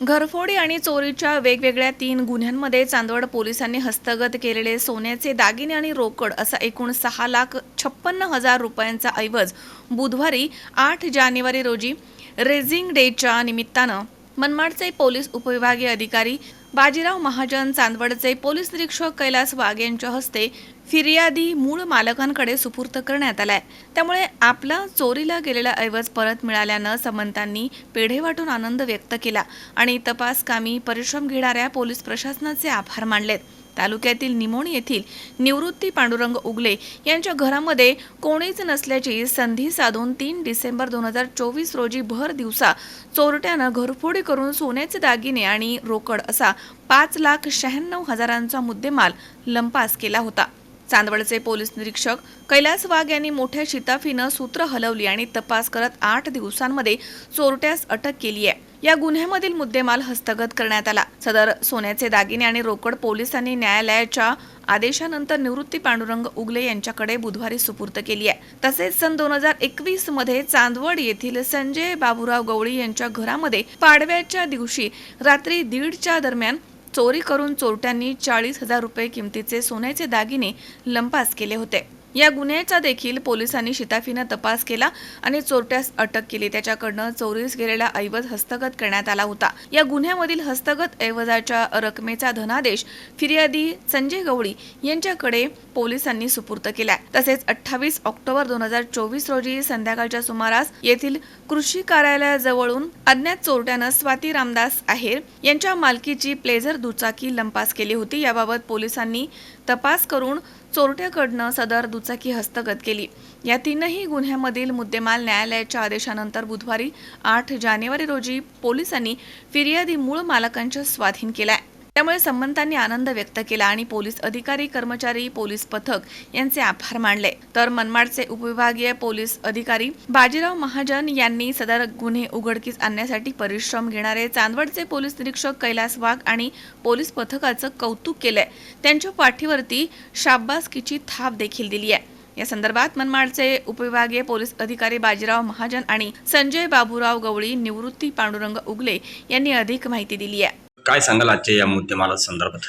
घरफोडी आणि चोरीच्या वेगवेगळ्या तीन गुन्ह्यांमध्ये चांदवड पोलिसांनी हस्तगत केलेले सोन्याचे दागिने आणि रोकड असा एकूण सहा लाख छप्पन्न हजार रुपयांचा ऐवज बुधवारी आठ जानेवारी रोजी रेझिंग डेच्या निमित्तानं मनमाडचे पोलीस उपविभागीय अधिकारी बाजीराव महाजन चांदवडचे पोलीस निरीक्षक कैलास वाघ यांच्या हस्ते फिर्यादी मूळ मालकांकडे सुपूर्त करण्यात आलाय. त्यामुळे आपला चोरीला गेलेला ऐवज परत मिळाल्यानं समंतांनी पेढे वाटून आनंद व्यक्त केला आणि तपास कामी परिश्रम घेणाऱ्या पोलीस प्रशासनाचे आभार मानलेत. तालुक्यातील निमोणी येथील निवृत्ती पांडुरंग उगले यांच्या घरामध्ये कोणीच नसल्याची संधी साधून तीन डिसेंबर दोन हजार चोवीस रोजी भर दिवसा चोरट्यानं घरफोडी करून सोन्याचे दागिने आणि रोकड असा पाच लाख शहाण्णव हजारांचा मुद्देमाल लंपास केला होता. चांदवडचे पोलीस निरीक्षक कैलास वाघ यांनी मोठ्या शिताफीनं सूत्र हलवली आणि तपास करत आठ दिवसांमध्ये चोरट्यास अटक केली आहे. या गुन्ह्यामधील मुद्देमाल हस्तगत करण्यात आला. सदर सोन्याचे दागिने आणि रोकड पोलिसांनी न्यायालयाच्या आदेशानंतर निवृत्ती पांडुरंग उगले यांच्याकडे बुधवारी सुपूर्त केली आहे. तसेच सन दोन हजार एकवीसमध्ये चांदवड येथील संजय बाबुराव गवळी यांच्या घरामध्ये पाडव्याच्या दिवशी रात्री दीडच्या दरम्यान चोरी करून चोरट्यांनी चाळीस हजार रुपये किमतीचे सोन्याचे दागिने लंपास केले होते. या गुन्ह्याचा देखील पोलिसांनी शिताफीनं तपास केला आणि चोरट्यास अटक केली. त्याच्याकडनं चोरीस गेलेला ऐवज हस्तगत करण्यात आला होता. या गुन्ह्यामधील हस्तगत ऐवजाच्या रकमेचा धनादेश फिर्यादी संजय गवळी यांच्याकडे पोलिसांनी सुपूर्त केलाय. तसेच अठ्ठावीस ऑक्टोबर दोन हजार चोवीस रोजी संध्याकाळच्या सुमारास येथील कृषी कार्यालयाजवळून अज्ञात चोरट्यानं स्वाती रामदास आहेर यांच्या मालकीची प्लेझर दुचाकी लंपास केली होती. याबाबत पोलिसांनी तपास करून चोरट्याकडनं सदर दुचाकी हस्तगत केली. या तीनही गुन्ह्यामधील मुद्देमाल न्यायालयाच्या आदेशानंतर बुधवारी आठ जानेवारी रोजी पोलिसांनी फिर्यादी मूळ मालकांच्या स्वाधीन केलाय. त्यामुळे संबंधांनी आनंद व्यक्त केला आणि पोलीस अधिकारी कर्मचारी पोलीस पथक यांचे आभार मानले. तर मनमाडचे उपविभागीय पोलीस अधिकारी बाजीराव महाजन यांनी सदर गुन्हे उघडकीस आणण्यासाठी परिश्रम घेणारे चांदवडचे पोलीस निरीक्षक कैलास वाघ आणि पोलीस पथकाचं कौतुक केलंय. त्यांच्या पाठीवरती शाब्बासकीची थाप देखील दिली आहे. या संदर्भात मनमाडचे उपविभागीय पोलीस अधिकारी बाजीराव महाजन आणि संजय बाबूराव गवळी निवृत्ती पांडुरंग उगले यांनी अधिक माहिती दिली आहे. काय सांगाल आजच्या या मुद्देमाला संदर्भात?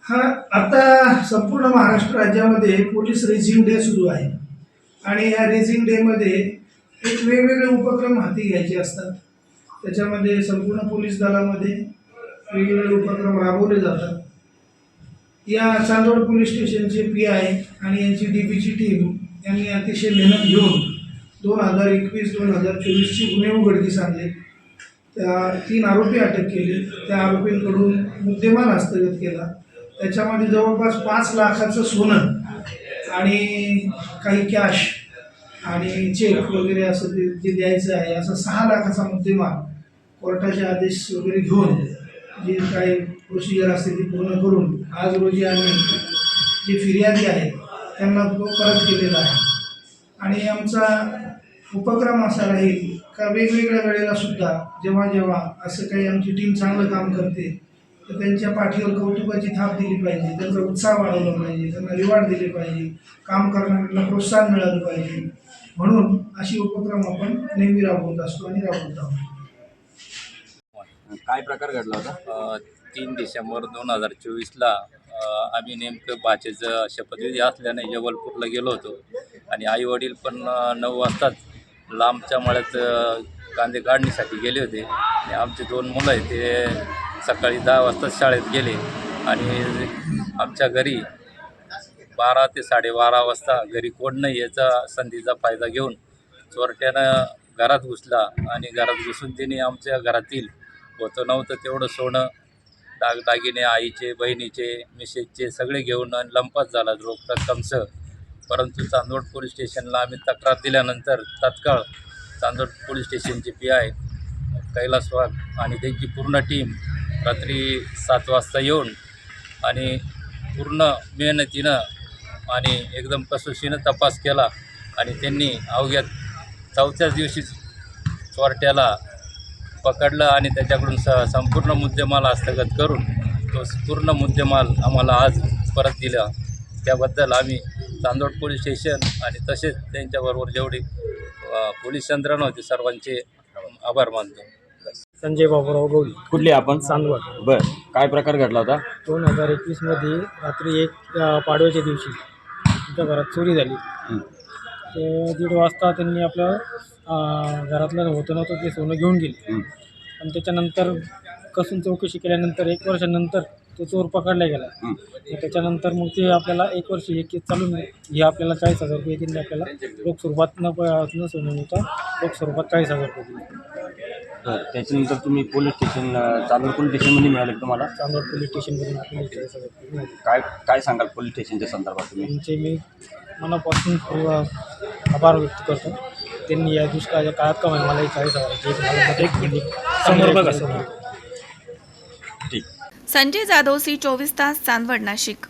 हा आता संपूर्ण महाराष्ट्र राज्यामध्ये पोलीस रेझिंग डे सुरू आहे. आणि या रेझिंग डेमध्ये एक वेगवेगळे उपक्रम हाती घ्यायचे असतात. त्याच्यामध्ये संपूर्ण पोलीस दलामध्ये वेगवेगळे उपक्रम राबवले जातात. या चांदोड पोलीस स्टेशनचे पी आय आणि यांची डी पीची टीम यांनी अतिशय मेहनत घेऊन दोन हजार एकवीस दोन हजार चोवीसची गुन्हे उघडकीस आणले. त्या तीन आरोपी अटक केले. त्या आरोपींकडून मुद्देमाल हस्तगत केला. त्याच्यामध्ये जवळपास पाच लाखाचं सोनं आणि काही कॅश आणि चेक वगैरे असं ते जे द्यायचं आहे असं सहा लाखाचा मुद्देमाल कोर्टाचे आदेश वगैरे घेऊन जे काही प्रोसिजर असते ती पूर्ण करून आज रोजी आम्ही जे फिर्यादी आहेत त्यांना तो परत केलेला आहे. आणि आमचा उपक्रम असा राहील का वेगवेगळ्या वेळेला सुद्धा जेव्हा जेव्हा असं काही आमची टीम चांगलं काम करते तर त्यांच्या पाठीवर कौतुकाची थाप दिली पाहिजे त्यांचा उत्साह वाढवला पाहिजे त्यांना रिवॉर्ड दिले पाहिजे काम करणाऱ्यांना प्रोत्साहन मिळालं पाहिजे. म्हणून अशी उपक्रम आपण नेहमी राबवत असतो आणि राबवत आहोत. काय प्रकार घडला होता? तीन डिसेंबर दोन हजार चोवीसला आम्ही नेमकं बाचेचं शपथविधी असल्याने जबलपूरला गेलो होतो. आणि आई वडील पण नऊ वाजताच लांबच्या मळ्यात कांदे काढणीसाठी गेले होते. आणि आमचे दोन मुलं आहेत ते सकाळी दहा वाजताच शाळेत गेले. आणि आमच्या घरी बारा ते साडेबारा वाजता घरी कोण नाही याचा संधीचा फायदा घेऊन चोरट्यानं घरात घुसला. आणि घरात घुसून तिने आमच्या घरातील होतं नव्हतं तेवढं सोनं दागदागिने आईचे बहिणीचे मिसेसचे सगळे घेऊन आणि लंपास झाला रोख रक्कमचं. परंतु चांदवड पोलीस स्टेशनला आम्ही तक्रार दिल्यानंतर तात्काळ चांदवड पोलीस स्टेशनचे पी आय कैलास वाघ आणि त्यांची पूर्ण टीम रात्री सात वाजता येऊन आणि पूर्ण मेहनतीनं आणि एकदम कसोशीनं तपास केला आणि त्यांनी अवघ्या चौथ्याच दिवशी चोरट्याला पकडलं आणि त्याच्याकडून स संपूर्ण मुद्देमाल हस्तगत करून तो पूर्ण मुद्देमाल आम्हाला आज परत दिला. त्याबद्दल आम्ही चांदोड पोलीस स्टेशन आणि तसेच त्यांच्याबरोबर जेवढी पोलीस यंत्रणा होती सर्वांचे आभार मानतो. संजय बाबूराव गवळी. कुठले आपण? चांदवड. बर. काय प्रकार घडला होता? दोन हजार एकवीसमध्ये रात्री एक पाडव्याच्या दिवशी आमच्या घरात चोरी झाली. हं. ते दीड वाजता त्यांनी आपलं अ, घरातलं होतं नव्हतं ते सोनं घेऊन गेले. आणि त्याच्यानंतर कसून चौकशी केल्यानंतर एक वर्षानंतर तो चोर पकडला गेला. हं. मग त्याच्यानंतर मग ते आपल्याला एक वर्ष एक केस चालून हे आपल्याला चाळीस हजार रुपये त्यांनी आपल्याला. रोख स्वरूपात न प- न सोनं मिळता रोख स्वरूपात चाळीस हजार रुपये दिले. तर त्याच्यानंतर तुम्ही पोलीस स्टेशन चांदूर पोलीस स्टेशनमध्ये मिळाले का तुम्हाला? चांदवड पोलीस स्टेशनमधून आपल्याला चाळीस हजार रुपये मिळाले काय काय सांगाल पोलीस स्टेशनच्या संदर्भात तुम्ही? त्यांचे मी मनापासून पूर्व आभार व्यक्त करतो. त्यांनी या दुष्काळाच्या काळात का होईना मला हे चाळीस. समोर बघा समोर. ठीक संजय जाधव सी चोवीस तास चांदवड नाशिक.